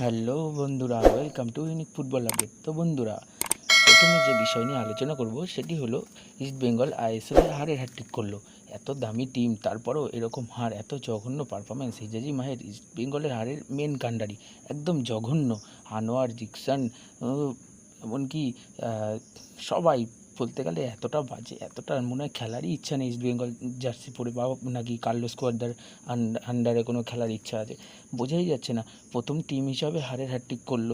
Hello বন্ধুরা welcome to unique football update তো বন্ধুরা, প্রথমে যে বিষয় নিয়ে আলোচনা করব, সেটি হলো ইস্ট বেঙ্গল আইএসএল হারের হ্যাট্রিক করল। এত দামি টিম তারপরও এরকম হার, এত জঘন্য পারফরমেন্স হিজাজি মাহের ইস্ট বেঙ্গলের হারের মেন কাণ্ডারি, একদম জঘন্য। আনোয়ার, জিকসান এমনকি সবাই বলতে গেলে এতটা বাজে, এতটা মনে হয় খেলারই ইচ্ছা নেই ইস্ট বেঙ্গল জার্সি পরে বা নাকি কার্লো স্কোয়াডার আন্ডারে কোনো খেলার ইচ্ছা আছে। বোঝাই যাচ্ছে না, প্রথম টিম হিসাবে হারের হ্যাট্রিক করল।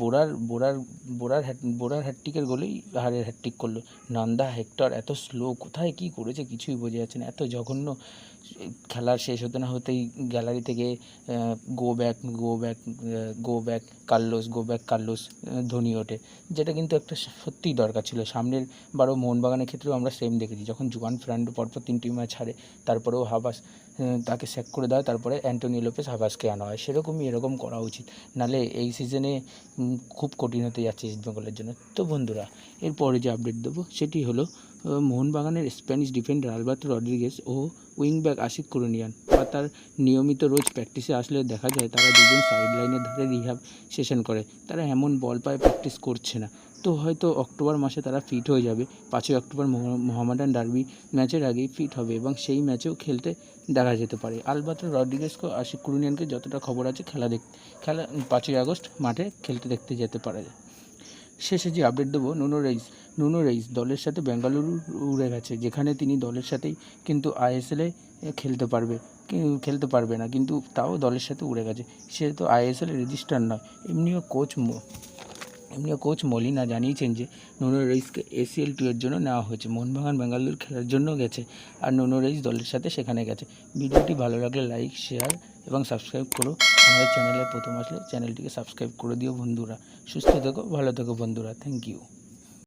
বোরার বোরার বোরার হ্যাট বোরার হ্যাট্রিকের গোলেই হারের হ্যাট্রিক করল। নন্দা, হেক্টর, এত স্লো কোথায় কী করেছে কিছুই বোঝা যাচ্ছে না। এত জঘন্য, খেলার শেষ হতে না হতেই গ্যালারি থেকে go back go back go back Carlos go back Carlos ধ্বনি ওঠে। যেটা কিন্তু একটা সত্যিই দরকার ছিল। সামনের বারো মোহনবাগানের ক্ষেত্রেও আমরা সেম দেখেছি। যখন জুয়ান ফ্রান্ডো পরপর তিনটি ম্যাচ হারে, তারপরেও হাবাস তাকে স্যাক করে দেওয়া তারপরে অ্যান্টোনিও লোপেস হাবাসকে আনা হয়। সেরকমই এরকম করা উচিত। নালে এই সিজনে খুব কঠিন হতে যাচ্ছে ইস্ট বেঙ্গলের জন্য। তো বন্ধুরা, এরপরে যে আপডেট দেবো, সেটি হলো মোহনবাগানের স্প্যানিশ ডিফেন্ডার আলবার্তো রড্রিগেস ও উইং ব্যাক আশিক কুরুনিয়ান বা তার নিয়মিত রোজ প্র্যাকটিসে আসলে দেখা যায়, তারা দুজন সাইড লাইনের ধারে রিহাব সেশন করে। তারা এমন বল পায়ে প্র্যাকটিস করছে না। তো হয়তো অক্টোবর মাসে তারা ফিট হয়ে যাবে। পাঁচই অক্টোবর মোহ- মোহামেডান ডার্বি ম্যাচের আগেই ফিট হবে এবং সেই ম্যাচেও খেলতে দেখা যেতে পারে। আলবাত্র রড্রিগেসকে আশিক কুরুনিয়ানকে যতটা খবর আছে খেলা দেখ, খেলা, পাঁচই আগস্ট মাঠে খেলতে দেখতে যেতে পারে। শেষে যে আপডেট দেবো, নুনো রেইস নুনো রেইস দলের সাথে বেঙ্গালুরু উড়ে গেছে, যেখানে তিনি দলের সাথেই কিন্তু আইএসএলে খেলতে পারবে খেলতে পারবে না, কিন্তু তাও দলের সাথে উড়ে গেছে। সে তো আইএসএল রেজিস্টার নয়, এমনিও কোচ এমনিও কোচ মলিনা জানিয়েছেন যে নুনো রেইসকে এসিএল টু এর জন্য নেওয়া হয়েছে। মোহনবাগান, বেঙ্গালুর খেলার জন্য গেছে আর নুনো রেইস দলের সাথে সেখানে গেছে। ভিডিওটি ভালো লাগলে লাইক শেয়ার এবং সাবস্ক্রাইব করো। আমাদের চ্যানেলে প্রথম আসলে চ্যানেলটিকে সাবস্ক্রাইব করে দিও বন্ধুরা। সুস্থ থেকো, ভালো থেকো বন্ধুরা। Thank you